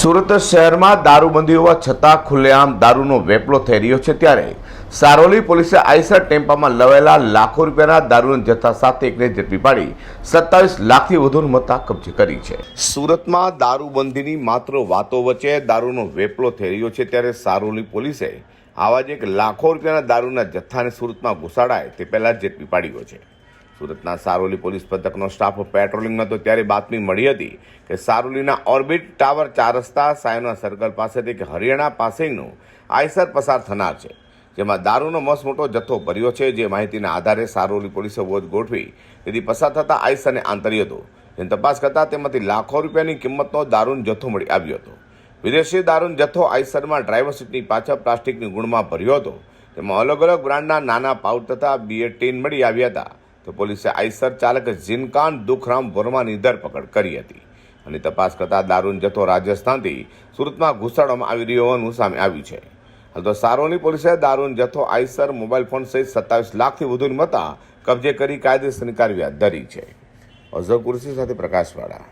સુરત શહેરમાં દારૂબંધી હોવા છતાં ખુલ્લેઆમ દારૂનો વેપલો થઈ રહ્યો છે ત્યારે સારોલી પોલીસે આઈસર ટેમ્પામાં લવેલા લાખો રૂપિયાના દારૂના જથ્થા સાથે એકને ઝડપી પાડી સત્તાવીસ લાખથી વધુની મત્તા કબજે કરી છે. સુરતમાં દારૂબંધીની માત્ર વાતો વચ્ચે દારૂનો વેપલો થઈ રહ્યો છે ત્યારે સારોલી પોલીસે આવા જ એક લાખો રૂપિયાના દારૂના જથ્થાને સુરતમાં ઘુસાડાય તે પહેલા ઝડપી પાડ્યો છે. સુરતના સારોલી પોલીસ પથકનો સ્ટાફ પેટ્રોલિંગમાં હતો ત્યારે બાતમી મળી હતી કે સારોલીના ઓર્બિટ ટાવર ચાર રસ્તા, સાયના સર્કલ પાસેથી એક હરિયાણા પાસિંગનું આયસર પસાર થનાર છે, જેમાં દારૂનો મસ્ત મોટો જથ્થો ભર્યો છે, જે માહિતીના આધારે સારોલી પોલીસે વોચ ગોઠવી તેથી પસાર થતા આયસરને આંતરી હતો. જેની તપાસ કરતા તેમાંથી લાખો રૂપિયાની કિંમતનો દારૂનો જથ્થો મળી આવ્યો હતો. વિદેશી દારૂનો જથ્થો આયસરમાં ડ્રાઈવર સીટની પાછળ પ્લાસ્ટિકની ગુણમાં ભર્યો હતો. તેમાં અલગ અલગ બ્રાન્ડના નાના પાઉચ તથા બિયર ટીન મળી આવ્યા હતા. તો પોલીસે આઈસર ચાલક ઝિનકાન દુખરામ વર્માની ધરપકડ કરી હતી અને તપાસ કરતા દારૂનો જથ્થો રાજસ્થાનથી સુરતમાં ઘૂસાડવામાં આવી રહ્યો હોવાનું સામે આવ્યું છે. હાલ તો સારોની પોલીસે દારૂનો જથ્થો આઈસર મોબાઈલ ફોન સહિત સત્તાવીસ લાખથી વધુની મતા કબજે કરી કાયદેસરની કાર્યવાહી ધરી છે. અઝર કુરશી સાથે પ્રકાશવાળા.